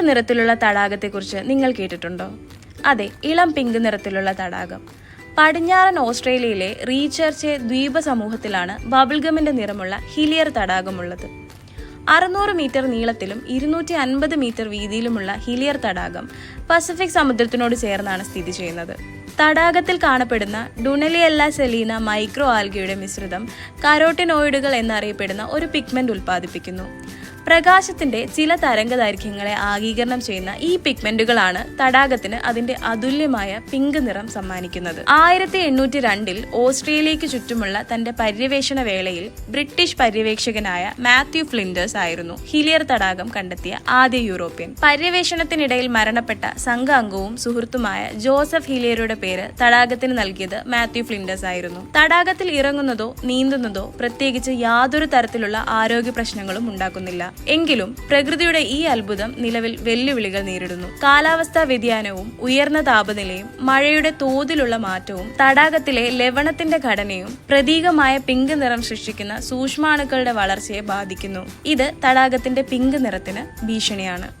നിറത്തിലുള്ള തടാകത്തെക്കുറിച്ച് നിങ്ങൾ കേട്ടിട്ടുണ്ടോ? അതെ ഇളം പിങ്ക് നിറത്തിലുള്ള തടാകം. പടിഞ്ഞാറൻ ഓസ്ട്രേലിയയിലെ റീചർച്ചെ ദ്വീപ സമൂഹത്തിലാണ് ബബിൾഗമിന്റെ നിറമുള്ള ഹിലിയർ തടാകമുള്ളത്. അറുന്നൂറ് മീറ്റർ നീളത്തിലും ഇരുന്നൂറ്റി അൻപത് മീറ്റർ വീതിയിലുമുള്ള ഹിലിയർ തടാകം പസഫിക് സമുദ്രത്തിനോട് ചേർന്നാണ് സ്ഥിതി ചെയ്യുന്നത്. തടാകത്തിൽ കാണപ്പെടുന്ന ഡുണലിയല്ല സെലീന മൈക്രോ ആൽഗയുടെ മിശ്രിതം കരോട്ടിനോയിഡുകൾ എന്നറിയപ്പെടുന്ന ഒരു പിഗ്മെന്റ് ഉൽപ്പാദിപ്പിക്കുന്നു. പ്രകാശത്തിന്റെ ചില തരംഗദൈർഘ്യങ്ങളെ ആഗീകരണം ചെയ്യുന്ന ഈ പിഗ്മെന്റുകളാണ് തടാകത്തിന് അതിന്റെ അതുല്യമായ പിങ്ക് നിറം സമ്മാനിക്കുന്നത്. ആയിരത്തി എണ്ണൂറ്റി രണ്ടിൽ ഓസ്ട്രേലിയയ്ക്ക് ചുറ്റുമുള്ള തന്റെ പര്യവേഷണ വേളയിൽ ബ്രിട്ടീഷ് പര്യവേക്ഷകനായ മാത്യു ഫ്ലിൻഡേഴ്സ് ആയിരുന്നു ഹിലിയർ തടാകം കണ്ടെത്തിയ ആദ്യ യൂറോപ്യൻ. പര്യവേഷണത്തിനിടയിൽ മരണപ്പെട്ട സംഘാംഗവും സുഹൃത്തുമായ ജോസഫ് ഹിലിയറുടെ പേര് തടാകത്തിന് നൽകിയത് മാത്യു ഫ്ലിൻഡേഴ്സ് ആയിരുന്നു. തടാകത്തിൽ ഇറങ്ങുന്നതോ നീന്തുന്നതോ പ്രത്യേകിച്ച് യാതൊരു തരത്തിലുള്ള ആരോഗ്യ പ്രശ്നങ്ങളും ഉണ്ടാക്കുന്നില്ല. എങ്കിലും പ്രകൃതിയുടെ ഈ അത്ഭുതം നിലവിൽ വെല്ലുവിളികൾ നേരിടുന്നു. കാലാവസ്ഥാ വ്യതിയാനവും ഉയർന്ന താപനിലയും മഴയുടെ തോതിലുള്ള മാറ്റവും തടാകത്തിലെ ലവണത്തിന്റെ ഘടനയും പ്രതീകമായ പിങ്ക് നിറം സൃഷ്ടിക്കുന്ന സൂക്ഷ്മാണുക്കളുടെ വളർച്ചയെ ബാധിക്കുന്നു. ഇത് തടാകത്തിന്റെ പിങ്ക് നിറത്തിന് ഭീഷണിയാണ്.